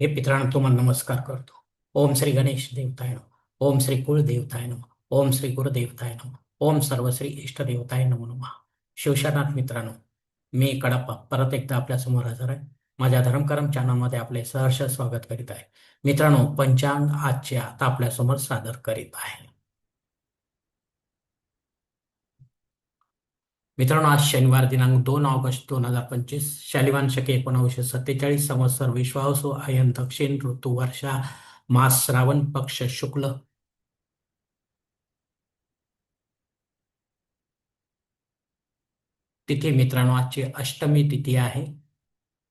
हे पितरांनो तुम्हाला नमस्कार करतो. ओम श्री गणेश देवताय नम. ओम श्री कुळ देवताय नम. ओम श्री गुरुदेवताय नम. ओम सर्वश्री इष्ट देवताय नमो नमः. शिवशानाथ मित्रांनो मी कडप्पा परत एकदा आपल्यासमोर हजर आहे. माझ्या धर्मकरम चॅनलमध्ये आपले सहर्ष स्वागत करीत आहे. मित्रांनो पंचांग आजचे आता आपल्यासमोर सादर करीत आहे. मित्रांनो आज शनिवार दिनांक दोन ऑगस्ट दोन हजार पंचवीस शालिवान शके एकोणावीसशे सत्तेचाळीस संवत्सर विश्वासो आयन दक्षिण ऋतू वर्षा मास श्रावण पक्ष शुक्ल. तिथी मित्रांनो आजची अष्टमी तिथी आहे.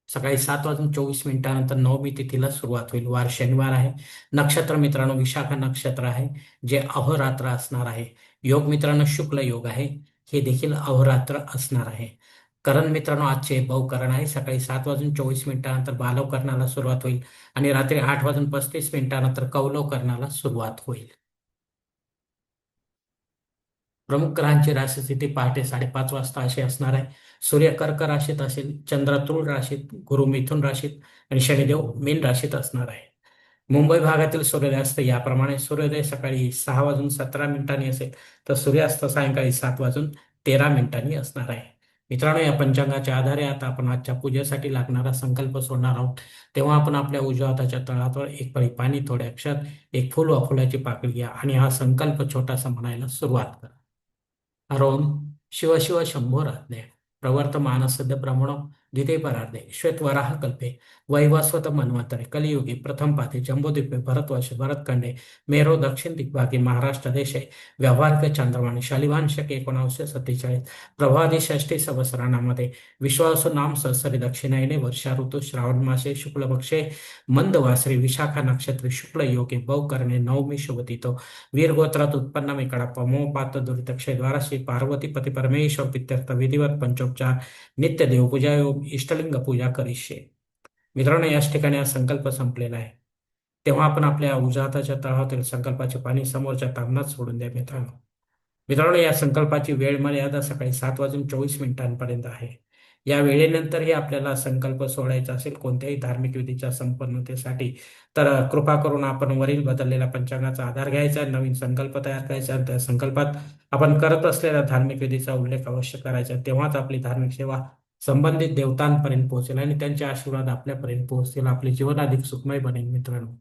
सकाळी सात वाजून चोवीस मिनिटानंतर नवमी तिथीला सुरुवात होईल. वार शनिवार आहे. नक्षत्र मित्रांनो विशाखा नक्षत्र आहे जे अहोरात्र असणार आहे. योग मित्रांनो शुक्ल योग आहे. हे देखील अहोरात्र असणार आहे. करण मित्रांनो आजचे बहुकरण आहे. सकाळी सात वाजून चोवीस मिनिटानंतर बालव करणाला सुरुवात होईल आणि रात्री आठ वाजून पस्तीस मिनिटानंतर कौलव करणाला सुरुवात होईल. प्रमुख ग्रहांची राशी स्थिती पहाटे साडेपाच वाजता अशी असणार आहे. सूर्य कर्क राशीत असेल चंद्र तृळ राशीत गुरु मिथुन राशीत आणि शनिदेव मीन राशीत असणार आहे. मुंबई भागातील सूर्यास्त याप्रमाणे सूर्योदय सकाळी सहा वाजून सतरा मिनिटांनी असेल तर सूर्यास्त सायंकाळी सात वाजून तेरा मिनिटांनी असणार आहे. मित्रांनो या पंचांगाच्या आधारे आता आपण आजच्या पूजेसाठी लागणारा संकल्प सोडणार आहोत. तेव्हा आपण आपल्या उजव्या हाताच्या तळावर एक पळी पाणी थोडे अक्षर एक फुल वा फुलाची पाकळी घ्या आणि हा संकल्प छोटासा म्हणायला सुरुवात करा. हरोम शिव शिव शंभो राज्ञे प्रवर्तमान सद्य ब्रह्मणो द्वितीय परार्धे श्वेतवराह कल्पे वैवस्वत मन्वंतरे कलियुगी प्रथम पाथे जम्बूद्वीपे भरतवर्ष भरतखंडे मेरो दक्षिण दिग्भागी महाराष्ट्र देशे व्यावहारिक चंद्रवाणी शालिवान शक एकोणावीसशे सत्तेचाळीस प्रभादी षष्ठी संवत्सरामध्ये विश्वासू नाम सहसरी दक्षिणायने वर्षा ऋतू श्रावण मासे शुक्लपक्षे मंदवासरी विशाखा नक्षत्री शुक्ल योगे बहुकर्णे नवमी शुभतितो वीरगोत्रात उत्पन्न मी कडप्पा मोपात दुरितक्षय द्वारा श्री पार्वती पती परमेश्वर पित्यर्थ विधिवत पंचोपचार नित्य देवपूजा योग इष्टलिंग पूजा करिष्ये मित्रांनो याच ठिकाणी हा संकल्प संपलेला आहे. तेव्हा आपण आपल्या उजाताच्या तळातील संकल्पाचे पाणी समोरच्या तांबणात सोडून द्या मित्रांनो. मित्रांनो या संकल्पाची वेळ मर्यादा सकाळी सात वाजून चोवीस मिनिटांपर्यंत आहे. या वेळेनंतरही आपल्याला संकल्प सोडायचा असेल कोणत्याही धार्मिक विधीच्या संपन्नतेसाठी तर कृपा करून आपण वरील बदललेल्या पंचांगाचा आधार घ्यायचा नवीन संकल्प तयार करायचा आणि त्या संकल्पात आपण करत असलेल्या धार्मिक विधीचा उल्लेख अवश्य करायचा. तेव्हाच आपली धार्मिक सेवा संबंधित देवतांपर्यंत पोहोचेल आणि त्यांचे आशीर्वाद आपल्यापर्यंत पोहोचतील. आपले जीवन अधिक सुखमय बनेल मित्रांनो.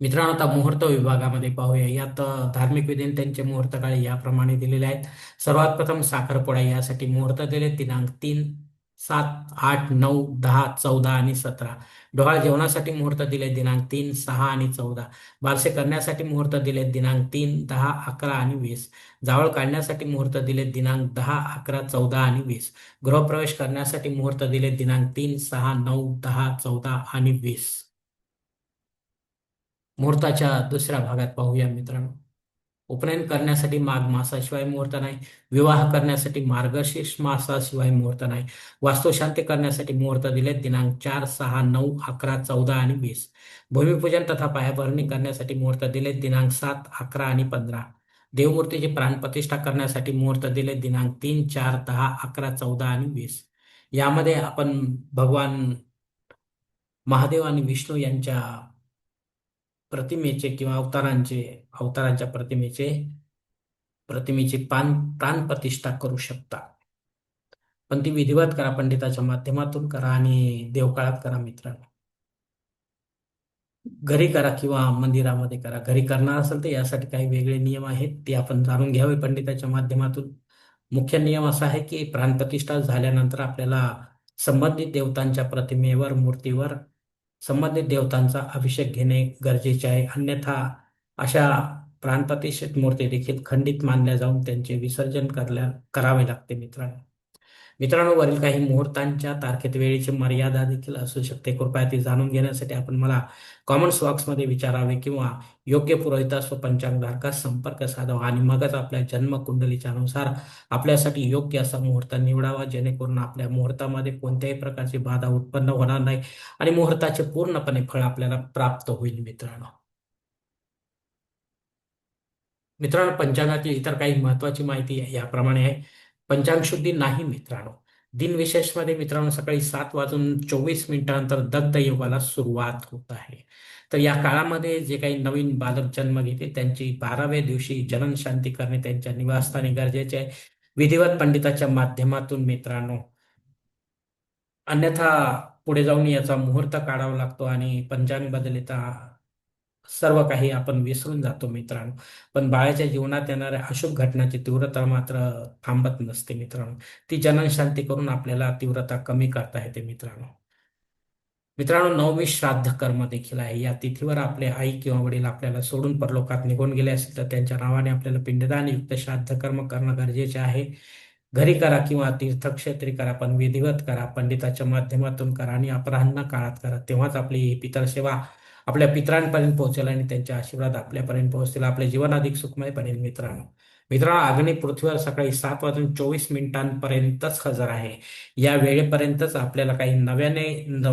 मित्रांनो आता मुहूर्त विभागामध्ये पाहूया. यात धार्मिक विधीने त्यांचे मुहूर्त काळे याप्रमाणे दिलेले आहेत. सर्वात प्रथम साखरपुडा यासाठी मुहूर्त दिले. दिनांक तीन सात आठ नऊ दहा चौदा आणि सतरा. डोहाळ जेवणासाठी मुहूर्त दिले दिनांक तीन सहा आणि चौदा. बारसे करण्यासाठी मुहूर्त दिले दिनांक तीन दहा अकरा आणि वीस. जावळ काढण्यासाठी मुहूर्त दिले दिनांक दहा अकरा चौदा आणि वीस. गृहप्रवेश करण्यासाठी मुहूर्त दिले दिनांक तीन सहा नऊ दहा चौदा आणि वीस. मुहूर्ताच्या दुसऱ्या भागात पाहूया मित्रांनो. उपनयन करण्यासाठी माघ मासाशिवाय मुहूर्त नाही. विवाह करण्यासाठी मार्गशीर्ष मासाशिवाय मुहूर्त नाही. वास्तुशांती करण्यासाठी मुहूर्त दिले दिनांक चार सहा नऊ अकरा चौदा आणि वीस. भूमिपूजन तथा पायाभरणी करण्यासाठी मुहूर्त दिले दिनांक सात अकरा आणि पंधरा. देवमूर्तीची प्राणप्रतिष्ठा करण्यासाठी मुहूर्त दिले दिनांक तीन चार दहा अकरा चौदा आणि वीस. यामध्ये आपण भगवान महादेव आणि विष्णू यांच्या प्रतिमेचे किंवा अवतारांचे अवतारांच्या प्रतिमेचे प्रतिमेची पान प्राण प्रतिष्ठा करू शकता. पण ती विधिवत करा पंडिताच्या माध्यमातून करा आणि देवकाळात करा मित्रांनो. घरी करा किंवा मंदिरामध्ये करा. घरी करणार असेल तर यासाठी काही वेगळे नियम आहेत ते आपण जाणून घ्यावे पंडिताच्या माध्यमातून. मुख्य नियम असा आहे की प्राणप्रतिष्ठा झाल्यानंतर आपल्याला संबंधित देवतांच्या प्रतिमेवर मूर्तीवर संबंधित देवतांचा अभिषेक घेणे गरजेचे आहे. अन्यथा अशा प्राणप्रतिष्ठित मूर्ती देखील खंडित मानल्या जाऊन त्यांचे विसर्जन करल्या करावे लागते मित्रांनो. मित्रांनो वरील काही मुहूर्तांच्या तारखेत वेळेची मर्यादा देखील असू शकते. कृपया ती जाणून घेण्यासाठी आपण मला कॉमेंट्स बॉक्समध्ये विचारावे किंवा योग्य पुरोहितास व पंचांगधारकास संपर्क साधावा आणि मगच आपल्या जन्मकुंडलीच्या अनुसार आपल्यासाठी योग्य असा मुहूर्त निवडावा जेणेकरून आपल्या मुहूर्तामध्ये कोणत्याही प्रकारची बाधा उत्पन्न होणार नाही आणि मुहूर्ताचे पूर्णपणे फळ आपल्याला प्राप्त होईल मित्रांनो. मित्रांनो पंचांगातील इतर काही महत्वाची माहिती याप्रमाणे आहे. पंचांग शुद्धी नाही मित्रांनो. दिनविशेषमध्ये मित्रांनो सकाळी सात वाजून चोवीस मिनिटानंतर दत्त युगाला सुरुवात होत आहे. तर या काळामध्ये जे काही नवीन बालक जन्म घेते त्यांची बाराव्या दिवशी जनन शांती करणे त्यांच्या निवासस्थानी गरजेचे आहे. विधिवत पंडिताच्या माध्यमातून मित्रांनो अन्यथा पुढे जाऊन याचा मुहूर्त काढावा लागतो आणि पंचांग बदलता सर्व काही आपण विसरून जातो मित्रांनो. पण बाळाच्या जीवनात येणाऱ्या अशुभ घटनाची तीव्रता मात्र थांबत नसते मित्रांनो. ती जननशांती करून आपल्याला तीव्रता कमी करता येते मित्रांनो. मित्रांनो नवमी श्राद्ध कर्म देखील आहे. या तिथीवर आपले आई किंवा वडील आपल्याला सोडून परलोकात निघून गेले असेल तर त्यांच्या नावाने आपल्याला पिंडदान युक्त श्राद्ध कर्म करणं गरजेचे आहे. घरी करा किंवा तीर्थक्षेत्री करा पण विधिवत करा पंडिताच्या माध्यमातून करा आणि अपराह्न काळात करा. तेव्हाच आपली ही पितर सेवा आपल्या पित्रांपर्यंत पोहोचेल आणि त्यांच्या आशीर्वाद आपल्यापर्यंत पोहोचतील. आपले जीवन अधिक सुखमय बनेल मित्रांनो. मित्रांनो अग्नी पृथ्वीवर सकाळी सात वाजून चोवीस मिनिटांपर्यंतच हजर आहे. या वेळेपर्यंतच आपल्याला काही नव्याने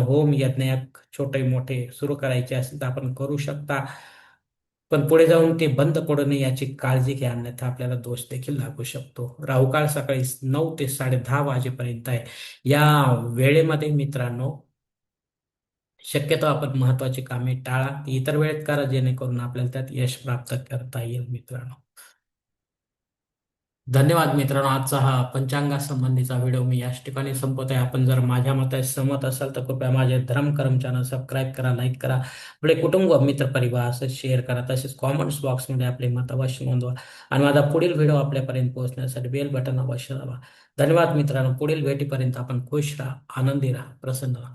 होम यज्ञ छोटे मोठे सुरू करायचे असेल तर आपण करू शकता. पण पुढे जाऊन ते बंद पडू नये याची काळजी घ्या अन्यथा आपल्याला दोष देखील लागू शकतो. राहुकाळ सकाळी नऊ ते साडे दहा वाजेपर्यंत आहे. या वेळेमध्ये मित्रांनो शक्यतो आपण महत्वाची कामे टाळा ती इतर वेळेत करा जेणेकरून आपल्याला त्यात यश प्राप्त करता येईल मित्रांनो. धन्यवाद मित्रांनो. आजचा हा पंचांगासंबंधीचा व्हिडिओ मी याच ठिकाणी संपवत आहे आपण जर माझ्या मते सहमत असाल तर कृपया माझे धर्मकरम चॅनल सबस्क्राईब करा लाईक करा. आपले कुटुंब मित्र परिवार असं शेअर करा. तसेच कॉमेंट्स बॉक्समध्ये आपले मत अवश्य नोंदवा. आणि माझा पुढील व्हिडिओ आपल्यापर्यंत पोहोचण्यासाठी बेल बटन अवश्य दाबा. धन्यवाद मित्रांनो. पुढील भेटीपर्यंत आपण खुश राहा आनंदी राहा प्रसन्न राहा.